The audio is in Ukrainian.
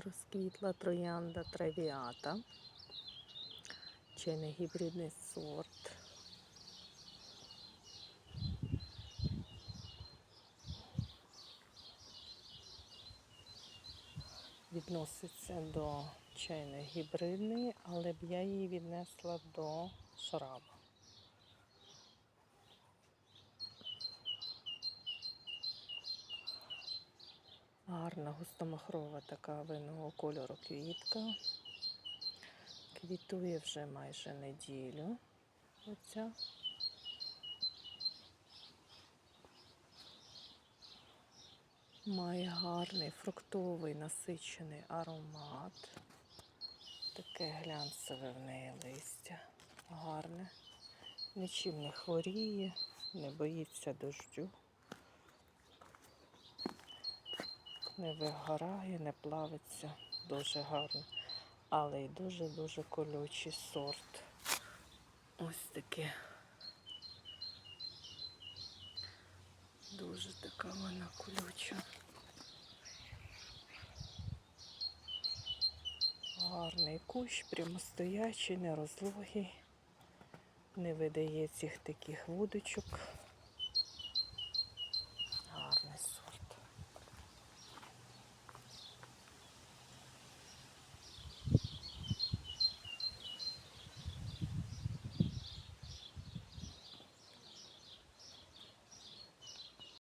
розквітла троянда травіата. Чи не гібридний сорт. Відноситься до чайної гібридної, але б я її віднесла до шраба. Гарна густомахрова така винного кольору квітка. Квітує вже майже неділю. Оця. Має гарний фруктовий насичений аромат. Таке глянцеве в неї листя. Гарне. Нічим не хворіє, не боїться дождю. Не вигорає, не плавиться. Дуже гарно. Але й дуже-дуже колючий сорт. Ось таке. Дуже така вона колюча. Гарний кущ, прямостоячий, нерозлогий, не видає цих таких вудочок.